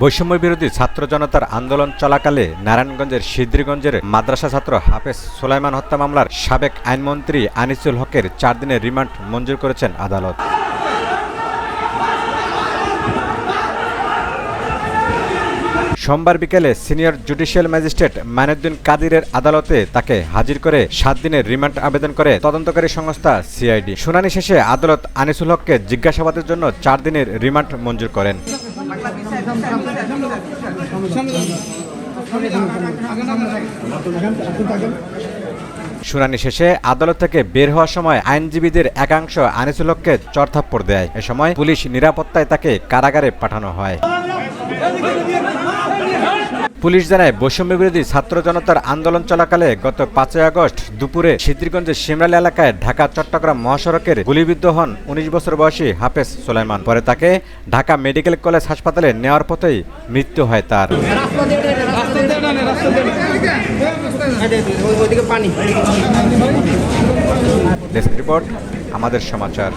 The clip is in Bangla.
বৈষম্য বিরোধী ছাত্র জনতার আন্দোলন চলাকালে নারায়ণগঞ্জের সিদ্ধিরগঞ্জের মাদ্রাসা ছাত্র হাফেজ সোলাইমান হত্যা মামলার সাবেক আইনমন্ত্রী আনিসুল হকের চার দিনের রিমান্ড মঞ্জুর করেছেন আদালত। সোমবার বিকেলে সিনিয়র জুডিশিয়াল ম্যাজিস্ট্রেট মাইনুদ্দিন কাদিরের আদালতে তাকে হাজির করে সাত দিনের রিমান্ড আবেদন করে তদন্তকারী সংস্থা সিআইডি। শুনানি শেষে আদালত আনিসুল হককে জিজ্ঞাসাবাদের জন্য চার দিনের রিমান্ড মঞ্জুর করেন। শুনানি শেষে আদালত থেকে বের হওয়ার সময় আইনজীবীদের একাংশ আনিসুল হককে চরথাপ্পড় দেয়। এ সময় পুলিশ নিরাপত্তায় তাকে কারাগারে পাঠানো হয়। পুলিশ জানায় বৈষম্য বিরোধী ছাত্র জনতার আন্দোলন চলাকালে গত পাঁচই আগস্ট দুপুরে সিদ্ধিরগঞ্জের সিমরালি এলাকায় ঢাকা চট্টগ্রাম মহাসড়কের গুলিবিদ্ধ হন উনিশ বছর বয়সী হাফেজ সোলাইমান পরে তাকে ঢাকা মেডিকেল কলেজ হাসপাতালে নেওয়ার পথেই মৃত্যু হয় তার রিপোর্ট আমাদের সমাচার